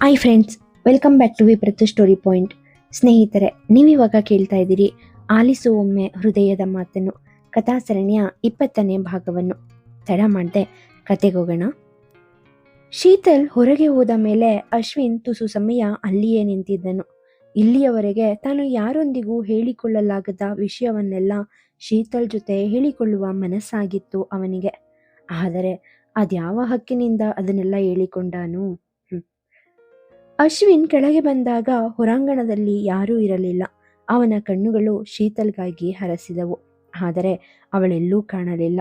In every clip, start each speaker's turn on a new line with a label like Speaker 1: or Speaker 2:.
Speaker 1: Hi friends welcome back to ವಿಪ್ರತು story point ಸ್ನೇಹಿತರೆ, ನೀವಿವಾಗ ಕೇಳ್ತಾ ಇದ್ದೀರಿ ಆಲಿಸು ಒಮ್ಮೆ ಹೃದಯದ ಮಾತನ್ನು ಕಥಾ ಸರಣಿಯ ಇಪ್ಪತ್ತನೇ ಭಾಗವನ್ನು. ತಡ ಮಾಡದೆ ಕತೆಗೋಗೋಣ ಶೀತಲ್ ಹೊರಗೆ ಹೋದ ಮೇಲೆ ಅಶ್ವಿನ್ ತುಸು ಸಮಯ ಅಲ್ಲಿಯೇ ನಿಂತಿದ್ದನು. ಇಲ್ಲಿಯವರೆಗೆ ತಾನು ಯಾರೊಂದಿಗೂ ಹೇಳಿಕೊಳ್ಳಲಾಗದ ವಿಷಯವನ್ನೆಲ್ಲ ಶೀತಲ್ ಜೊತೆ ಹೇಳಿಕೊಳ್ಳುವ ಮನಸ್ಸಾಗಿತ್ತು ಅವನಿಗೆ. ಆದರೆ ಅದ್ಯಾವ ಹಕ್ಕಿನಿಂದ ಅದನ್ನೆಲ್ಲ ಹೇಳಿಕೊಂಡಾನು. ಅಶ್ವಿನ್ ಕೆಳಗೆ ಬಂದಾಗ ಹೊರಾಂಗಣದಲ್ಲಿ ಯಾರೂ ಇರಲಿಲ್ಲ. ಅವನ ಕಣ್ಣುಗಳು ಶೀತಲ್ಗಾಗಿ ಹರಸಿದವು. ಆದರೆ ಅವಳೆಲ್ಲೂ ಕಾಣಲಿಲ್ಲ.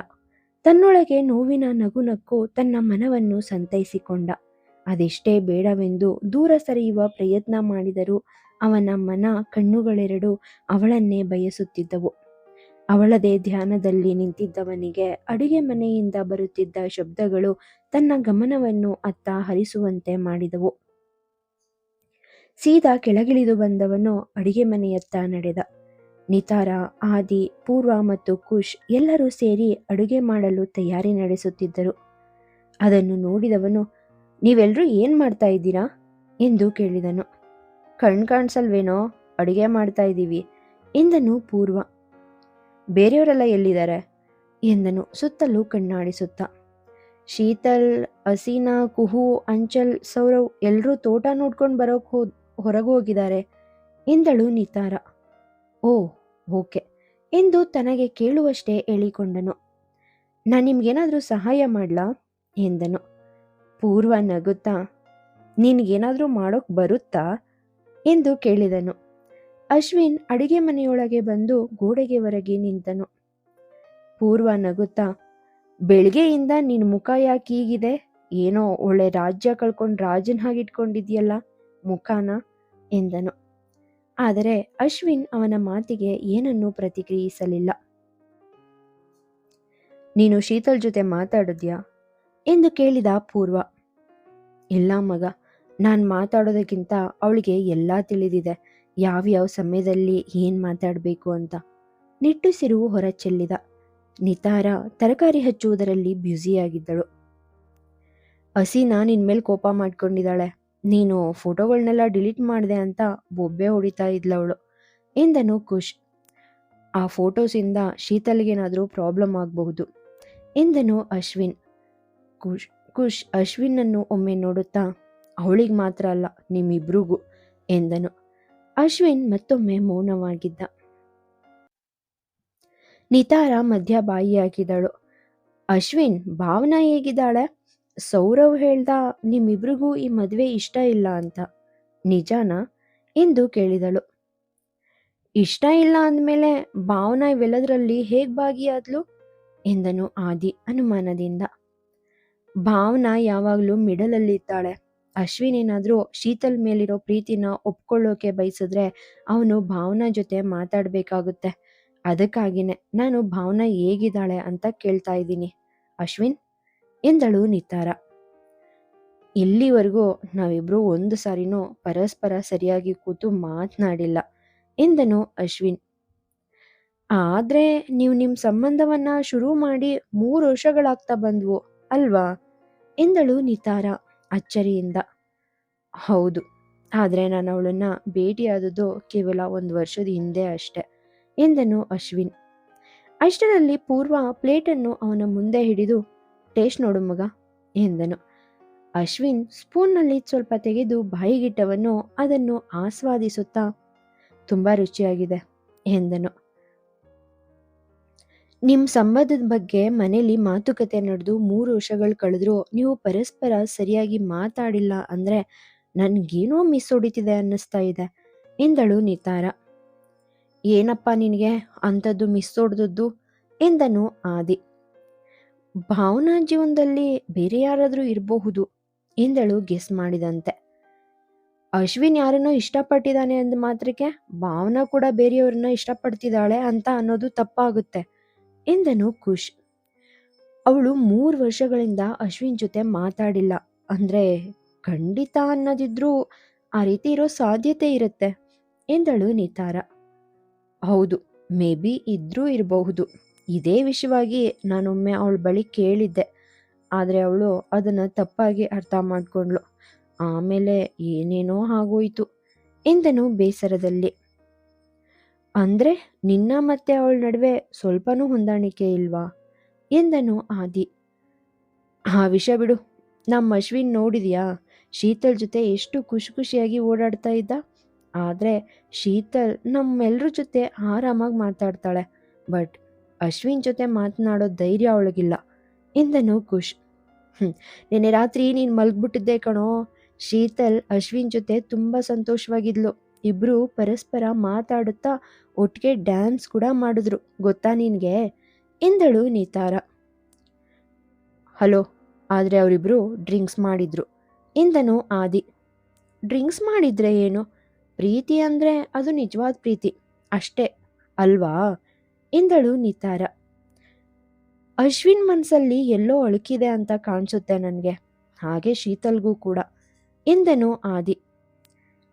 Speaker 1: ತನ್ನೊಳಗೆ ನೋವಿನ ನಗುನಕ್ಕು ತನ್ನ ಮನವನ್ನು ಸಂತೈಸಿಕೊಂಡ. ಅದೆಷ್ಟೇ ಬೇಡವೆಂದು ದೂರ ಸರಿಯುವ ಪ್ರಯತ್ನ ಮಾಡಿದರೂ ಅವನ ಮನ ಕಣ್ಣುಗಳೆರಡು ಅವಳನ್ನೇ ಬಯಸುತ್ತಿದ್ದವು. ಅವಳದೇ ಧ್ಯಾನದಲ್ಲಿ ನಿಂತಿದ್ದವನಿಗೆ ಅಡುಗೆ ಮನೆಯಿಂದ ಬರುತ್ತಿದ್ದ ಶಬ್ದಗಳು ತನ್ನ ಗಮನವನ್ನು ಅತ್ತ ಹರಿಸುವಂತೆ ಮಾಡಿದವು. ಸೀದಾ ಕೆಳಗಿಳಿದು ಬಂದವನು ಅಡಿಗೆ ಮನೆಯತ್ತ ನಡೆದ. ನಿತಾರ, ಆದಿ, ಪೂರ್ವ ಮತ್ತು ಕುಶ್ ಎಲ್ಲರೂ ಸೇರಿ ಅಡುಗೆ ಮಾಡಲು ತಯಾರಿ ನಡೆಸುತ್ತಿದ್ದರು. ಅದನ್ನು ನೋಡಿದವನು ನೀವೆಲ್ಲರೂ ಏನ್ ಮಾಡ್ತಾ ಇದ್ದೀರಾ? ಎಂದು ಕೇಳಿದನು. ಕಣ್ ಕಾಣಿಸಲ್ವೇನೋ, ಅಡುಗೆ ಮಾಡ್ತಾ ಇದ್ದೀವಿ, ಎಂದನು ಪೂರ್ವ. ಬೇರೆಯವರೆಲ್ಲ ಎಲ್ಲಿದ್ದಾರೆ? ಎಂದನು ಸುತ್ತಲೂ ಕಣ್ಣಾಡಿಸುತ್ತ. ಶೀತಲ್ ಅಸೀನಾ ಕುಹು, ಅಂಚಲ್, ಸೌರವ್ ಎಲ್ಲರೂ ತೋಟ ನೋಡ್ಕೊಂಡು ಬರೋಕ್ ಹೋ ಹೊರಗೆ ಹೋಗಿದ್ದಾರೆ ಎಂದಳು ನಿತಾರ. ಓ, ಓಕೆ. ಎಂದು ತನಗೆ ಕೇಳುವಷ್ಟೇ ಹೇಳಿಕೊಂಡನು. ನಾನು ನಿಮ್ಗೇನಾದರೂ ಸಹಾಯ ಮಾಡ್ಲಾ? ಎಂದನು. ಪೂರ್ವ ನಗುತ್ತಾ, ನಿನಗೇನಾದರೂ ಮಾಡೋಕೆ ಬರುತ್ತಾ? ಎಂದು ಕೇಳಿದನು. ಅಶ್ವಿನ್ ಅಡಿಗೆ ಮನೆಯೊಳಗೆ ಬಂದು ಗೋಡೆಗೆ ಹೊರಗೆ ನಿಂತನು. ಪೂರ್ವ ನಗುತ್ತಾ ಬೆಳಗ್ಗೆಯಿಂದ ನಿನ್ನ ಮುಖ ಯಾಕೆ ಹೀಗಿದೆ? ಏನೋ ಒಳ್ಳೆ ರಾಜ್ಯ ಕಳ್ಕೊಂಡು ರಾಜನ್ ಹಾಗಿಟ್ಕೊಂಡಿದ್ಯಲ್ಲ, ಮುಖಾನ? ಎಂದನು. ಆದರೆ ಅಶ್ವಿನ್ ಅವನ ಮಾತಿಗೆ ಏನನ್ನೂ ಪ್ರತಿಕ್ರಿಯಿಸಲಿಲ್ಲ. ನೀನು ಶೀತಲ್ ಜೊತೆ ಮಾತಾಡಿದ್ಯಾ? ಎಂದು ಕೇಳಿದ ಪೂರ್ವ. ಇಲ್ಲ ಮಗ, ನಾನು ಮಾತಾಡೋದಕ್ಕಿಂತ ಅವಳಿಗೆ ಎಲ್ಲ ತಿಳಿದಿದೆ. ಯಾವ್ಯಾವ ಸಮಯದಲ್ಲಿ ಏನ್ ಮಾತಾಡಬೇಕು ಅಂತ. ನಿಟ್ಟುಸಿರು ಹೊರಚೆಲ್ಲಿದ. ನಿತಾರ ತರಕಾರಿ ಹಚ್ಚುವುದರಲ್ಲಿ ಬ್ಯುಸಿಯಾಗಿದ್ದಳು. ಹಸಿನಾ ನಿನ್ಮೇಲೆ ಕೋಪ ಮಾಡ್ಕೊಂಡಿದ್ದಾಳೆ. ನೀನು ಫೋಟೋಗಳನ್ನೆಲ್ಲ ಡಿಲೀಟ್ ಮಾಡಿದೆ ಅಂತ ಬೊಬ್ಬೆ ಹೊಡಿತಾ ಇದ್ಲವಳು ಎಂದನು ಖುಷ್. ಆ ಫೋಟೋಸಿಂದ ಶೀತಲ್ಗೇನಾದರೂ ಪ್ರಾಬ್ಲಮ್ ಆಗಬಹುದು, ಎಂದನು ಅಶ್ವಿನ್. ಖುಷ್ ಖುಷ್ ಅಶ್ವಿನನ್ನು ಒಮ್ಮೆ ನೋಡುತ್ತಾ, ಅವಳಿಗೆ ಮಾತ್ರ ಅಲ್ಲ, ನಿಮ್ಮಿಬ್ರಿಗೂ, ಎಂದನು. ಅಶ್ವಿನ್ ಮತ್ತೊಮ್ಮೆ ಮೌನವಾಗಿದ್ದ. ನಿತಾರ ಮಧ್ಯ ಬಾಯಿಯಾಗಿದ್ದಳು. ಅಶ್ವಿನ್, ಭಾವನಾ ಹೇಗಿದ್ದಾಳೆ? ಸೌರವ್ ಹೇಳ್ದ, ನಿಮ್ಮಿಬ್ರಿಗೂ ಈ ಮದುವೆ ಇಷ್ಟ ಇಲ್ಲ ಅಂತ. ನಿಜಾನಾ? ಎಂದು ಕೇಳಿದಳು. ಇಷ್ಟ ಇಲ್ಲ ಅಂದಮೇಲೆ ಭಾವನಾ ಇವೆಲ್ಲದರಲ್ಲಿ ಹೇಗ್ ಭಾಗಿಯಾದ್ಲು? ಎಂದನು ಆದಿ ಅನುಮಾನದಿಂದ. ಭಾವನಾ ಯಾವಾಗ್ಲೂ ಮಿಡಲಲ್ಲಿ ಇದ್ದಾಳೆ ಅಶ್ವಿನ್ ಏನಾದ್ರೂ ಶೀತಲ್ ಮೇಲಿರೋ ಪ್ರೀತಿನ ಒಪ್ಕೊಳ್ಳೋಕೆ ಬಯಸಿದ್ರೆ ಅವನು ಭಾವನಾ ಜೊತೆ ಮಾತಾಡ್ಬೇಕಾಗುತ್ತೆ. ಅದಕ್ಕಾಗಿನೇ ನಾನು ಭಾವನಾ ಹೇಗಿದ್ದಾಳೆ ಅಂತ ಕೇಳ್ತಾ ಇದ್ದೀನಿ. ಅಶ್ವಿನ್? ಎಂದಳು ನಿತಾರ. ಇಲ್ಲಿವರೆಗೂ ನಾವಿಬ್ರು ಒಂದು ಸಾರಿನೂ ಪರಸ್ಪರ ಸರಿಯಾಗಿ ಕೂತು ಮಾತನಾಡಿಲ್ಲ, ಎಂದನು ಅಶ್ವಿನ್. ಆದ್ರೆ ನೀವು ನಿಮ್ ಸಂಬಂಧವನ್ನ ಶುರು ಮಾಡಿ ಮೂರು ವರ್ಷಗಳಾಗ್ತಾ ಬಂದ್ವು, ಅಲ್ವಾ? ಎಂದಳು ನಿತಾರ ಅಚ್ಚರಿಯಿಂದ. ಹೌದು, ಆದ್ರೆ ನಾನು ಅವಳನ್ನ ಭೇಟಿಯಾದದ್ದು ಕೇವಲ ಒಂದು ವರ್ಷದ ಹಿಂದೆ ಅಷ್ಟೆ, ಎಂದನು ಅಶ್ವಿನ್. ಅಷ್ಟರಲ್ಲಿ ಪೂರ್ವ ಪ್ಲೇಟನ್ನು ಅವನ ಮುಂದೆ ಹಿಡಿದು ಟೇಸ್ಟ್ ನೋಡು ಮಗ, ಎಂದನು. ಅಶ್ವಿನ್ ಸ್ಪೂನ್ನಲ್ಲಿ ಸ್ವಲ್ಪ ತೆಗೆದು ಬಾಯಿಗಿಟ್ಟವನು ಅದನ್ನು ಆಸ್ವಾದಿಸುತ್ತಾ, ತುಂಬ ರುಚಿಯಾಗಿದೆ, ಎಂದನು. ನಿಮ್ಮ ಸಂಬಂಧದ ಬಗ್ಗೆ ಮನೆಯಲ್ಲಿ ಮಾತುಕತೆ ನಡೆದು ಮೂರು ವರ್ಷಗಳು ಕಳೆದ್ರು ನೀವು ಪರಸ್ಪರ ಸರಿಯಾಗಿ ಮಾತಾಡಿಲ್ಲ ಅಂದರೆ ನನಗೇನೋ ಮಿಸ್ ಹೊಡಿತಿದೆ ಅನ್ನಿಸ್ತಾ ಇದೆ, ಎಂದಳು ನಿತಾರ. ಏನಪ್ಪ ನಿನಗೆ, ಅಂಥದ್ದು ಮಿಸ್ ಹೊಡೆದದ್ದು? ಎಂದನು ಆದಿ. ಭಾವನಾ ಜೀವನದಲ್ಲಿ ಬೇರೆ ಯಾರಾದರೂ ಇರಬಹುದು ಎಂದಳು ಗೆಸ್ ಮಾಡಿದಂತೆ. ಅಶ್ವಿನ್ ಯಾರನ್ನೋ ಇಷ್ಟಪಟ್ಟಿದ್ದಾನೆ ಅಂದ ಮಾತ್ರಕ್ಕೆ ಭಾವನಾ ಕೂಡ ಬೇರೆಯವ್ರನ್ನ ಇಷ್ಟಪಡ್ತಿದ್ದಾಳೆ ಅಂತ ಅನ್ನೋದು ತಪ್ಪಾಗುತ್ತೆ ಎಂದನು ಖುಷ್. ಅವಳು ಮೂರು ವರ್ಷಗಳಿಂದ ಅಶ್ವಿನ್ ಜೊತೆ ಮಾತಾಡಿಲ್ಲ. ಅಂದ್ರೆ ಖಂಡಿತ ಅನ್ನೋದಿದ್ರೂ ಆ ರೀತಿ ಇರೋ ಸಾಧ್ಯತೆ ಇರುತ್ತೆ ಎಂದಳು ನಿತಾರ. ಹೌದು, ಮೇ ಬಿ ಇದ್ರೂ ಇರಬಹುದು. ಇದೇ ವಿಷಯವಾಗಿ ನಾನೊಮ್ಮೆ ಅವಳ ಬಳಿ ಕೇಳಿದ್ದೆ. ಆದರೆ ಅವಳು ಅದನ್ನು ತಪ್ಪಾಗಿ ಅರ್ಥ ಮಾಡಿಕೊಂಡ್ಳು. ಆಮೇಲೆ ಏನೇನೋ ಆಗೋಯ್ತು ಎಂದನು ಬೇಸರದಲ್ಲಿ. ಅಂದ್ರೆ ನಿನ್ನ ಮತ್ತೆ ಅವಳ ನಡುವೆ ಸ್ವಲ್ಪನೂ ಹೊಂದಾಣಿಕೆ ಇಲ್ವಾ? ಎಂದನು ಆದಿ. ಆ ವಿಷಯ ಬಿಡು. ನಮ್ಮ ಅಶ್ವಿನ್ ನೋಡಿದ್ಯಾ? ಶೀತಲ್ ಜೊತೆ ಎಷ್ಟು ಖುಷಿ ಖುಷಿಯಾಗಿ ಓಡಾಡ್ತಾ ಇದ್ದ. ಆದರೆ ಶೀತಲ್ ನಮ್ಮೆಲ್ಲರ ಜೊತೆ ಆರಾಮಾಗಿ ಮಾತಾಡ್ತಾಳೆ. ಬಟ್ ಅಶ್ವಿನ್ ಜೊತೆ ಮಾತನಾಡೋ ಧೈರ್ಯ ಅವಳಿಗಿಲ್ಲ. ಎಂದನು ಖುಷ್. ನಿನ್ನೆ ರಾತ್ರಿ ನೀನು ಮಲಗ್ಬಿಟ್ಟಿದ್ದೆ ಕಣೋ. ಶೀತಲ್ ಅಶ್ವಿನ್ ಜೊತೆ ತುಂಬ ಸಂತೋಷವಾಗಿದ್ಲು. ಇಬ್ರು ಪರಸ್ಪರ ಮಾತಾಡುತ್ತಾ ಒಟ್ಟಿಗೆ ಡ್ಯಾನ್ಸ್ ಕೂಡ ಮಾಡಿದ್ರು. ಗೊತ್ತಾ ನಿನಗೆ? ಎಂದಳು ನಿತಾರ. ಹಲೋ, ಆದರೆ ಅವರಿಬ್ರು ಡ್ರಿಂಕ್ಸ್ ಮಾಡಿದ್ರು. ಎಂದನು ಆದಿ. ಡ್ರಿಂಕ್ಸ್ ಮಾಡಿದ್ರೆ ಏನು? ಪ್ರೀತಿ ಅಂದರೆ ಅದು ನಿಜವಾದ ಪ್ರೀತಿ. ಅಷ್ಟೇ. ಅಲ್ವಾ? ಎಂದಳು ನಿತಾರ. ಅಶ್ವಿನ್ ಮನಸ್ಸಲ್ಲಿ ಎಲ್ಲೋ ಅಳುಕಿದೆ ಅಂತ ಕಾಣಿಸುತ್ತೆ ನನಗೆ. ಹಾಗೆ ಶೀತಲ್ಗೂ ಕೂಡ. ಎಂದನು ಆದಿ.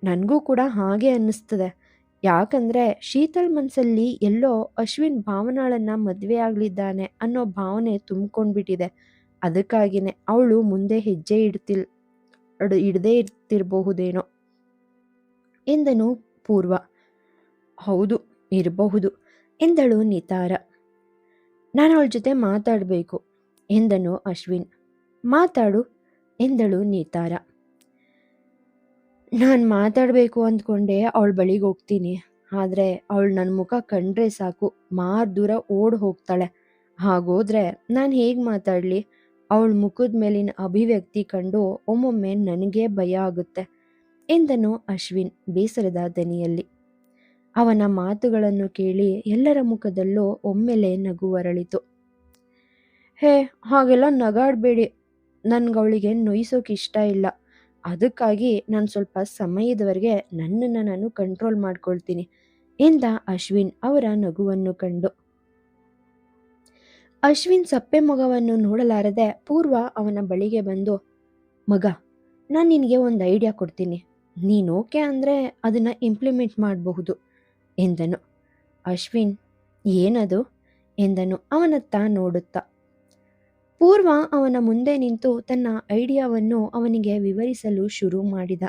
Speaker 1: ನನಗೂ ಕೂಡ ಹಾಗೆ ಅನ್ನಿಸ್ತದೆ. ಯಾಕಂದರೆ ಶೀತಲ್ ಮನಸ್ಸಲ್ಲಿ ಎಲ್ಲೋ ಅಶ್ವಿನ್ ಭಾವನಾಳನ್ನು ಮದುವೆ ಆಗಲಿದ್ದಾನೆ ಅನ್ನೋ ಭಾವನೆ ತುಂಬಿಕೊಂಡ್ಬಿಟ್ಟಿದೆ. ಅದಕ್ಕಾಗಿನೇ ಅವಳು ಮುಂದೆ ಹೆಜ್ಜೆ ಇಡ್ತಿಲ್ ಇಡದೇ ಇರ್ತಿರಬಹುದೇನೋ. ಎಂದನು ಪೂರ್ವ. ಹೌದು, ಇರಬಹುದು. ಎಂದಳು ನಿತಾರ. ನಾನು ಅವಳ ಜೊತೆ ಮಾತಾಡಬೇಕು, ಎಂದನು ಅಶ್ವಿನ್. ಮಾತಾಡು, ಎಂದಳು ನಿತಾರ. ನಾನು ಮಾತಾಡಬೇಕು ಅಂದ್ಕೊಂಡೆ ಅವಳ ಬಳಿಗೆ ಹೋಗ್ತೀನಿ, ಆದರೆ ಅವಳು ನನ್ನ ಮುಖ ಕಂಡ್ರೆ ಸಾಕು, ಮಾರು ದೂರ ಓಡ್ ಹೋಗ್ತಾಳೆ. ಹಾಗೋದ್ರೆ ನಾನು ಹೇಗೆ ಮಾತಾಡಲಿ? ಅವಳ ಮುಖದ ಮೇಲಿನ ಅಭಿವ್ಯಕ್ತಿ ಕಂಡು ಒಮ್ಮೊಮ್ಮೆ ನನಗೇ ಭಯ ಆಗುತ್ತೆ, ಎಂದನು ಅಶ್ವಿನ್ ಬೇಸರದ ದನಿಯಲ್ಲಿ. ಅವನ ಮಾತುಗಳನ್ನು ಕೇಳಿ ಎಲ್ಲರ ಮುಖದಲ್ಲೂ ಒಮ್ಮೆಲೆ ನಗು ಅರಳಿತು ಹೇ, ಹಾಗೆಲ್ಲ ನಗಾಡಬೇಡಿ. ನನ್ಗವಳಿಗೆ ನೊಯ್ಸೋಕೆ ಇಷ್ಟ ಇಲ್ಲ. ಅದಕ್ಕಾಗಿ ನಾನು ಸ್ವಲ್ಪ ಸಮಯದವರೆಗೆ ನನ್ನನ್ನು ನಾನು ಕಂಟ್ರೋಲ್ ಮಾಡ್ಕೊಳ್ತೀನಿ ಎಂದ ಅಶ್ವಿನ್ ಅವರ ನಗುವನ್ನು ಕಂಡು. ಅಶ್ವಿನ್ ಸಪ್ಪೆ ಮಗವನ್ನು ನೋಡಲಾರದೆ ಪೂರ್ವ ಅವನ ಬಳಿಗೆ ಬಂದು, ಮಗ, ನಾನು ನಿನಗೆ ಒಂದು ಐಡಿಯಾ ಕೊಡ್ತೀನಿ. ನೀನು ಓಕೆ ಅಂದರೆ ಅದನ್ನು ಇಂಪ್ಲಿಮೆಂಟ್ ಮಾಡಬಹುದು. ಎಂದನು. ಅಶ್ವಿನ್, ಏನದು? ಎಂದನು. ಅವನತ್ತ ನೋಡುತ್ತಾ. ಪೂರ್ವ ಅವನ ಮುಂದೆ ನಿಂತು ತನ್ನ ಐಡಿಯಾವನ್ನು ಅವನಿಗೆ ವಿವರಿಸಲು ಶುರು ಮಾಡಿದ.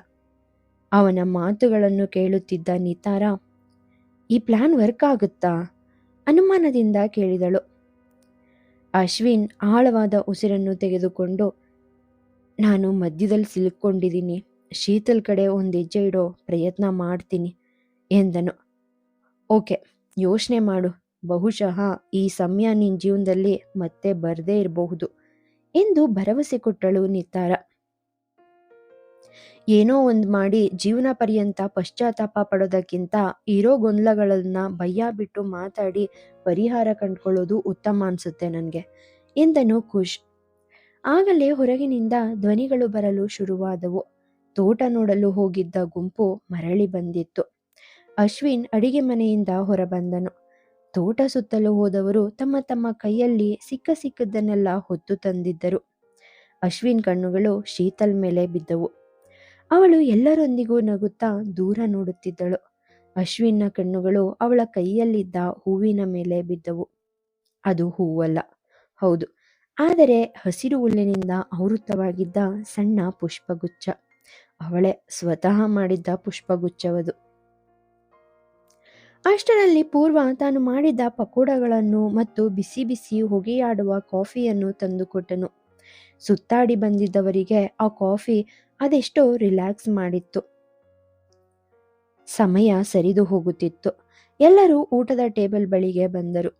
Speaker 1: ಅವನ ಮಾತುಗಳನ್ನು ಕೇಳುತ್ತಿದ್ದ ನಿತಾರ, ಈ ಪ್ಲಾನ್ ವರ್ಕ್ ಆಗುತ್ತಾ? ಅನುಮಾನದಿಂದ ಕೇಳಿದಳು. ಅಶ್ವಿನ್ ಆಳವಾದ ಉಸಿರನ್ನು ತೆಗೆದುಕೊಂಡು, ನಾನು ಮಧ್ಯದಲ್ಲಿ ಸಿಲುಕೊಂಡಿದ್ದೀನಿ ಶೀತಲ್ ಕಡೆ ಒಂದು ಹೆಜ್ಜೆ ಇಡೋ ಪ್ರಯತ್ನ ಮಾಡ್ತೀನಿ, ಎಂದನು. ಓಕೆ, ಯೋಚನೆ ಮಾಡು. ಬಹುಶಃ ಈ ಸಮಯ ನಿನ್ನ ಜೀವನದಲ್ಲಿ ಮತ್ತೆ ಬರದೇ ಇರಬಹುದು ಎಂದು ಭರವಸೆ ಕೊಟ್ಟಳು ನಿತಾರ ಏನೋ ಒಂದು ಮಾಡಿ ಜೀವನ ಪರ್ಯಂತ ಪಶ್ಚಾತ್ತಾಪ ಪಡೋದಕ್ಕಿಂತ ಇರೋ ಗೊಂದಲಗಳನ್ನ ಭಯ ಬಿಟ್ಟು ಮಾತಾಡಿ ಪರಿಹಾರ ಕಂಡ್ಕೊಳ್ಳೋದು ಉತ್ತಮ ಅನ್ಸುತ್ತೆ ನನಗೆ ಎಂದನು ಖುಷ್. ಆಗಲೇ ಹೊರಗಿನಿಂದ ಧ್ವನಿಗಳು ಬರಲು ಶುರುವಾದವು. ತೋಟ ನೋಡಲು ಹೋಗಿದ್ದ ಗುಂಪು ಮರಳಿ ಬಂದಿತ್ತು. ಅಶ್ವಿನ್ ಅಡಿಗೆ ಮನೆಯಿಂದ ಹೊರಬಂದನು. ತೋಟ ಸುತ್ತಲೂ ಹೋದವರು ತಮ್ಮ ತಮ್ಮ ಕೈಯಲ್ಲಿ ಸಿಕ್ಕ ಸಿಕ್ಕದ್ದನ್ನೆಲ್ಲ ಹೊತ್ತು ತಂದಿದ್ದರು. ಅಶ್ವಿನ್ ಕಣ್ಣುಗಳು ಶೀತಲ್ ಮೇಲೆ ಬಿದ್ದವು. ಅವಳು ಎಲ್ಲರೊಂದಿಗೂ ನಗುತ್ತಾ ದೂರ ನೋಡುತ್ತಿದ್ದಳು. ಅಶ್ವಿನ್ನ ಕಣ್ಣುಗಳು ಅವಳ ಕೈಯಲ್ಲಿದ್ದ ಹೂವಿನ ಮೇಲೆ ಬಿದ್ದವು. ಅದು ಹೂವಲ್ಲ. ಹೌದು. ಆದರೆ ಹಸಿರು ಹುಲ್ಲಿನಿಂದ ಆವೃತವಾಗಿದ್ದ ಸಣ್ಣ ಪುಷ್ಪಗುಚ್ಛ. ಅವಳೇ ಸ್ವತಃ ಮಾಡಿದ್ದ ಪುಷ್ಪಗುಚ್ಛವದು. ಅಷ್ಟರಲ್ಲಿ ಪೂರ್ವ ತಾನು ಮಾಡಿದ ಪಕೋಡಗಳನ್ನು ಮತ್ತು ಬಿಸಿ ಬಿಸಿ ಹೊಗೆಯಾಡುವ ಕಾಫಿಯನ್ನು ತಂದುಕೊಟ್ಟನು. ಸುತ್ತಾಡಿ ಬಂದಿದ್ದವರಿಗೆ ಆ ಕಾಫಿ ಅದೆಷ್ಟೋ ರಿಲ್ಯಾಕ್ಸ್ ಮಾಡಿತ್ತು. ಸಮಯ ಸರಿದು ಹೋಗುತ್ತಿತ್ತು. ಎಲ್ಲರೂ ಊಟದ ಟೇಬಲ್ ಬಳಿಗೆ ಬಂದರು.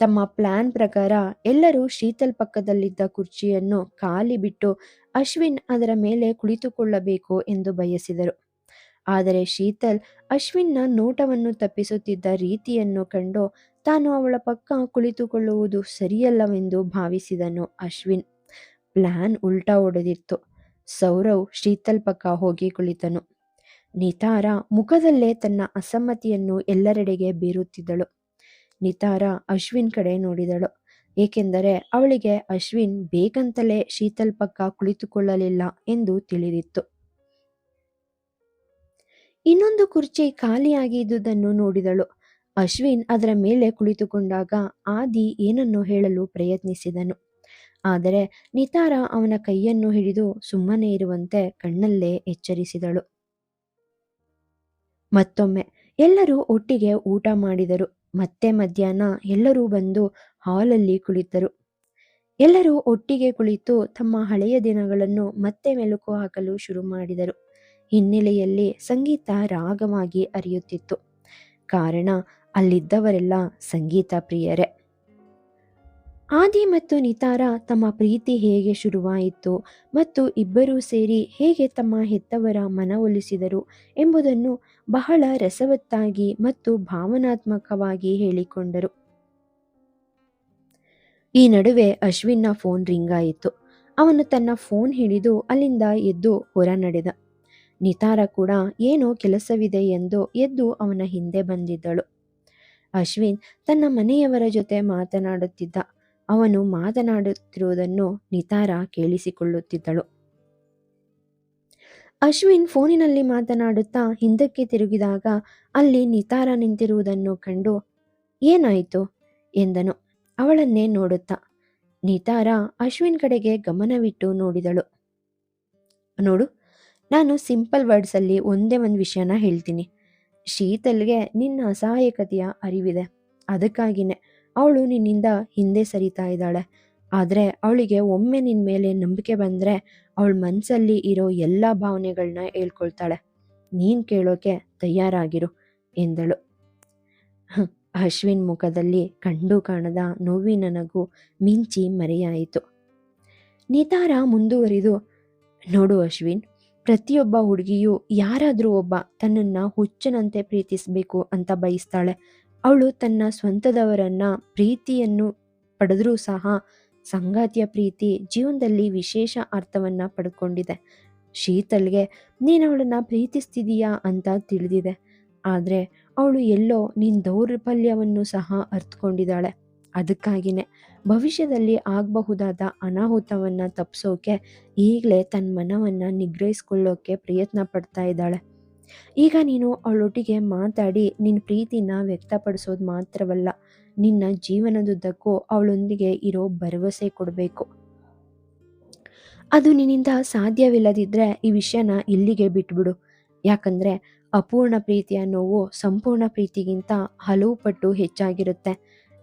Speaker 1: ತಮ್ಮ ಪ್ಲಾನ್ ಪ್ರಕಾರ ಎಲ್ಲರೂ ಶೀತಲ್ ಪಕ್ಕದಲ್ಲಿದ್ದ ಕುರ್ಚಿಯನ್ನು ಖಾಲಿ ಬಿಟ್ಟು ಅಶ್ವಿನ್ ಅದರ ಮೇಲೆ ಕುಳಿತುಕೊಳ್ಳಬೇಕು ಎಂದು ಬಯಸಿದರು. ಆದರೆ ಶೀತಲ್ ಅಶ್ವಿನ್ನ ನೋಟವನ್ನು ತಪ್ಪಿಸುತ್ತಿದ್ದ ರೀತಿಯನ್ನು ಕಂಡು ತಾನು ಅವಳ ಪಕ್ಕ ಕುಳಿತುಕೊಳ್ಳುವುದು ಸರಿಯಲ್ಲವೆಂದು ಭಾವಿಸಿದನು ಅಶ್ವಿನ್. ಪ್ಲಾನ್ ಉಲ್ಟಾ ಒಡೆದಿತ್ತು. ಸೌರವ್ ಶೀತಲ್ ಪಕ್ಕ ಹೋಗಿ ಕುಳಿತನು. ನಿತಾರ ಮುಖದಲ್ಲೇ ತನ್ನ ಅಸಮ್ಮತಿಯನ್ನು ಎಲ್ಲರೆಡೆಗೆ ಬೀರುತ್ತಿದ್ದಳು. ನಿತಾರ ಅಶ್ವಿನ್ ಕಡೆ ನೋಡಿದಳು. ಏಕೆಂದರೆ ಅವಳಿಗೆ ಅಶ್ವಿನ್ ಬೇಕಂತಲೇ ಶೀತಲ್ ಪಕ್ಕ ಕುಳಿತುಕೊಳ್ಳಲಿಲ್ಲ ಎಂದು ತಿಳಿದಿತ್ತು. ಇನ್ನೊಂದು ಕುರ್ಚಿ ಖಾಲಿಯಾಗಿದ್ದುದನ್ನು ನೋಡಿದಳು. ಅಶ್ವಿನ್ ಅದರ ಮೇಲೆ ಕುಳಿತುಕೊಂಡಾಗ ಆದಿ ಏನನ್ನು ಹೇಳಲು ಪ್ರಯತ್ನಿಸಿದನು. ಆದರೆ ನಿತಾರ ಅವನ ಕೈಯನ್ನು ಹಿಡಿದು ಸುಮ್ಮನೆ ಇರುವಂತೆ ಕಣ್ಣಲ್ಲೇ ಎಚ್ಚರಿಸಿದಳು. ಮತ್ತೊಮ್ಮೆ ಎಲ್ಲರೂ ಒಟ್ಟಿಗೆ ಊಟ ಮಾಡಿದರು. ಮತ್ತೆ ಮಧ್ಯಾಹ್ನ ಎಲ್ಲರೂ ಬಂದು ಹಾಲಲ್ಲಿ ಕುಳಿತರು. ಎಲ್ಲರೂ ಒಟ್ಟಿಗೆ ಕುಳಿತು ತಮ್ಮ ಹಳೆಯ ದಿನಗಳನ್ನು ಮತ್ತೆ ಮೆಲುಕು ಹಾಕಲು ಶುರು ಮಾಡಿದರು. ಹಿನ್ನೆಲೆಯಲ್ಲಿ ಸಂಗೀತ ರಾಗವಾಗಿ ಅರಿಯುತ್ತಿತ್ತು. ಕಾರಣ, ಅಲ್ಲಿದ್ದವರೆಲ್ಲ ಸಂಗೀತ ಪ್ರಿಯರೇ. ಆದಿ ಮತ್ತು ನಿತಾರ ತಮ್ಮ ಪ್ರೀತಿ ಹೇಗೆ ಶುರುವಾಯಿತು ಮತ್ತು ಇಬ್ಬರೂ ಸೇರಿ ಹೇಗೆ ತಮ್ಮ ಹೆತ್ತವರ ಮನವೊಲಿಸಿದರು ಎಂಬುದನ್ನು ಬಹಳ ರಸವತ್ತಾಗಿ ಮತ್ತು ಭಾವನಾತ್ಮಕವಾಗಿ ಹೇಳಿಕೊಂಡರು. ಈ ನಡುವೆ ಅಶ್ವಿನ್ನ ಫೋನ್ ರಿಂಗ್ ಆಯಿತು. ಅವನು ತನ್ನ ಫೋನ್ ಹಿಡಿದು ಅಲ್ಲಿಂದ ಎದ್ದು ಹೊರ ನಡೆದ ನಿತಾರ ಕೂಡ ಏನೋ ಕೆಲಸವಿದೆ ಎಂದು ಎದ್ದು ಅವನ ಹಿಂದೆ ಬಂದಿದ್ದಳು. ಅಶ್ವಿನ್ ತನ್ನ ಮನೆಯವರ ಜೊತೆ ಮಾತನಾಡುತ್ತಿದ್ದ. ಅವನು ಮಾತನಾಡುತ್ತಿರುವುದನ್ನು ನಿತಾರ ಕೇಳಿಸಿಕೊಳ್ಳುತ್ತಿದ್ದಳು. ಅಶ್ವಿನ್ ಫೋನಿನಲ್ಲಿ ಮಾತನಾಡುತ್ತಾ ಹಿಂದಕ್ಕೆ ತಿರುಗಿದಾಗ ಅಲ್ಲಿ ನಿತಾರ ನಿಂತಿರುವುದನ್ನು ಕಂಡು ಏನಾಯಿತು ಎಂದನು. ಅವಳನ್ನೇ ನೋಡುತ್ತಾ. ನಿತಾರ ಅಶ್ವಿನ್ ಕಡೆಗೆ ಗಮನವಿಟ್ಟು ನೋಡಿದಳು. ನೋಡು ನಾನು ಸಿಂಪಲ್ ವರ್ಡ್ಸಲ್ಲಿ ಒಂದೇ ಒಂದು ವಿಷಯನ ಹೇಳ್ತೀನಿ. ಶೀತಲ್ಗೆ ನಿನ್ನ ಅಸಹಾಯಕತೆಯ ಅರಿವಿದೆ. ಅದಕ್ಕಾಗಿನೇ ಅವಳು ನಿನ್ನಿಂದ ಹಿಂದೆ ಸರಿತಾ ಇದ್ದಾಳೆ. ಆದರೆ ಅವಳಿಗೆ ಒಮ್ಮೆ ನಿನ್ನ ಮೇಲೆ ನಂಬಿಕೆ ಬಂದರೆ ಅವಳ ಮನಸ್ಸಲ್ಲಿ ಇರೋ ಎಲ್ಲ ಭಾವನೆಗಳನ್ನ ಹೇಳ್ಕೊಳ್ತಾಳೆ. ನೀನು ಕೇಳೋಕೆ ತಯಾರಾಗಿರು, ಎಂದಳು. ಅಶ್ವಿನ್ ಮುಖದಲ್ಲಿ ಕಂಡು ಕಾಣದ ನೋವಿನ ನಗು ಮಿಂಚಿ ಮರೆಯಾಯಿತು. ನಿತಾರ ಮುಂದುವರಿದು, ನೋಡು ಅಶ್ವಿನ್ ಪ್ರತಿಯೊಬ್ಬ ಹುಡುಗಿಯು ಯಾರಾದರೂ ಒಬ್ಬ ತನ್ನನ್ನು ಹುಚ್ಚನಂತೆ ಪ್ರೀತಿಸಬೇಕು ಅಂತ ಬಯಸ್ತಾಳೆ. ಅವಳು ತನ್ನ ಸ್ವಂತದವರನ್ನು ಪ್ರೀತಿಯನ್ನು ಪಡೆದರೂ ಸಹ ಸಂಗಾತಿಯ ಪ್ರೀತಿ ಜೀವನದಲ್ಲಿ ವಿಶೇಷ ಅರ್ಥವನ್ನು ಪಡ್ಕೊಂಡಿದೆ. ಶೀತಲ್ಗೆ, ನೀನು ಅವಳನ್ನು ಪ್ರೀತಿಸ್ತಿದೀಯಾ? ಅಂತ ತಿಳಿದಿದೆ. ಆದರೆ ಅವಳು ಎಲ್ಲೋ ನಿನ್ನ ದೌರ್ಬಲ್ಯವನ್ನು ಸಹ ಅರ್ಥಕೊಂಡಿದ್ದಾಳೆ ಅದಕ್ಕಾಗಿನೇ ಭವಿಷ್ಯದಲ್ಲಿ ಆಗಬಹುದಾದ ಅನಾಹುತವನ್ನ ತಪ್ಪಿಸೋಕೆ ಈಗಲೇ ತನ್ನ ಮನವನ್ನ ನಿಗ್ರಹಿಸ್ಕೊಳ್ಳೋಕೆ ಪ್ರಯತ್ನ ಪಡ್ತಾ ಇದ್ದಾಳೆ. ಈಗ ನೀನು ಅವಳೊಟ್ಟಿಗೆ ಮಾತಾಡಿ ನಿನ್ನ ಪ್ರೀತಿನ ವ್ಯಕ್ತಪಡಿಸೋದು ಮಾತ್ರವಲ್ಲ, ನಿನ್ನ ಜೀವನದುದ್ದಕ್ಕೂ ಅವಳೊಂದಿಗೆ ಇರೋ ಭರವಸೆ ಕೊಡಬೇಕು. ಅದು ನಿನ್ನಿಂದ ಸಾಧ್ಯವಿಲ್ಲದಿದ್ದರೆ ಈ ವಿಷಯನ ಇಲ್ಲಿಗೆ ಬಿಟ್ಬಿಡು. ಯಾಕಂದರೆ ಅಪೂರ್ಣ ಪ್ರೀತಿಯ ನೋವು ಸಂಪೂರ್ಣ ಪ್ರೀತಿಗಿಂತ ಹಲವು ಪಟ್ಟು ಹೆಚ್ಚಾಗಿರುತ್ತೆ.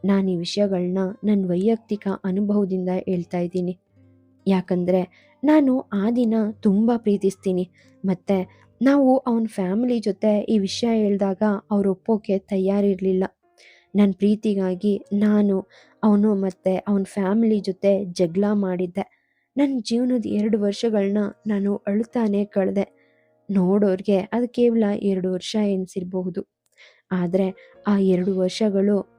Speaker 1: ನಾನು ಈ ವಿಷಯಗಳನ್ನ ನನ್ನ ವೈಯಕ್ತಿಕ ಅನುಭವದಿಂದ ಹೇಳ್ತಾ ಇದ್ದೀನಿ. ಯಾಕಂದರೆ ನಾನು ಆ ದಿನ ತುಂಬ ಪ್ರೀತಿಸ್ತೀನಿ. ಮತ್ತು ನಾವು ಅವನ ಫ್ಯಾಮಿಲಿ ಜೊತೆ ಈ ವಿಷಯ ಹೇಳಿದಾಗ ಅವ್ರು ಒಪ್ಪೋಕೆ ತಯಾರಿರಲಿಲ್ಲ. ನನ್ನ ಪ್ರೀತಿಗಾಗಿ ನಾನು ಅವನು ಮತ್ತು ಅವನ ಫ್ಯಾಮಿಲಿ ಜೊತೆ ಜಗಳ ಮಾಡಿದ್ದೆ. ನನ್ನ ಜೀವನದ ಎರಡು ವರ್ಷಗಳನ್ನ ನಾನು ಅಳುತ್ತಾನೆ ಕಳೆದೆ. ನೋಡೋರಿಗೆ ಅದು ಕೇವಲ ಎರಡು ವರ್ಷ ಎನಿಸಿರಬಹುದು. ಆದರೆ ಆ ಎರಡು ವರ್ಷಗಳು